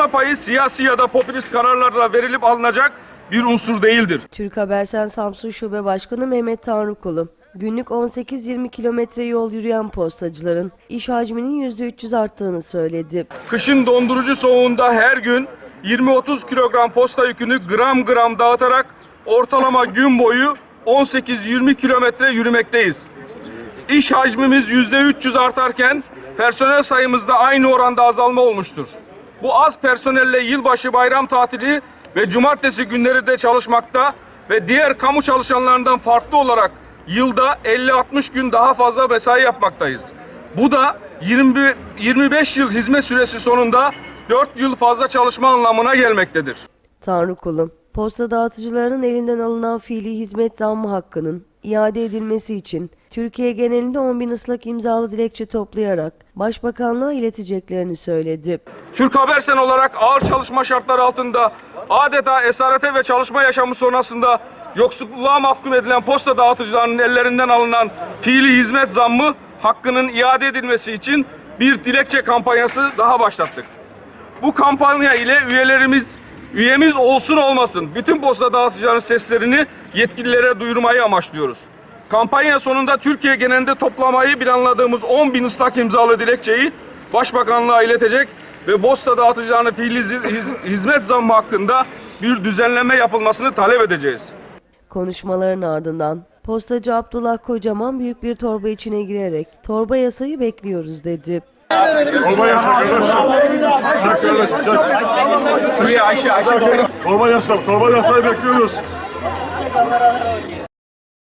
Kazanma payı siyasi ya da popülist kararlarla verilip alınacak bir unsur değildir. Türk Habersen Samsun Şube Başkanı Mehmet Tanrıkulu, günlük 18-20 kilometre yol yürüyen postacıların iş hacminin %300 arttığını söyledi. Kışın dondurucu soğuğunda her gün 20-30 kilogram posta yükünü gram gram dağıtarak ortalama gün boyu 18-20 kilometre yürümekteyiz. İş hacmimiz %300 artarken personel sayımızda aynı oranda azalma olmuştur. Bu az personelle yılbaşı bayram tatili ve cumartesi günleri de çalışmakta ve diğer kamu çalışanlarından farklı olarak yılda 50-60 gün daha fazla mesai yapmaktayız. Bu da 20, 25 yıl hizmet süresi sonunda 4 yıl fazla çalışma anlamına gelmektedir. Tanrıkulu, posta dağıtıcılarının elinden alınan fiili hizmet zammı hakkının iade edilmesi için Türkiye genelinde 10 bin ıslak imzalı dilekçe toplayarak Başbakanlığa ileteceklerini söyledi. Türk Habersen olarak ağır çalışma şartları altında adeta esarete ve çalışma yaşamı sonrasında yoksulluğa mahkum edilen posta dağıtıcılarının ellerinden alınan fiili hizmet zammı hakkının iade edilmesi için bir dilekçe kampanyası daha başlattık. Bu kampanya ile üyelerimiz üyemiz olsun olmasın bütün posta dağıtıcıların seslerini yetkililere duyurmayı amaçlıyoruz. Kampanya sonunda Türkiye genelinde toplamayı planladığımız 10 bin ıslak imzalı dilekçeyi Başbakanlığa iletecek ve posta dağıtıcılarının fiili hiz- hiz- hizmet zammı hakkında bir düzenleme yapılmasını talep edeceğiz. Konuşmaların ardından postacı Abdullah Kocaman büyük bir torba içine girerek torba yasayı bekliyoruz dedi. Torba yasa arkadaşlar. Şuraya. Torba yasa, torba yasayı bekliyoruz.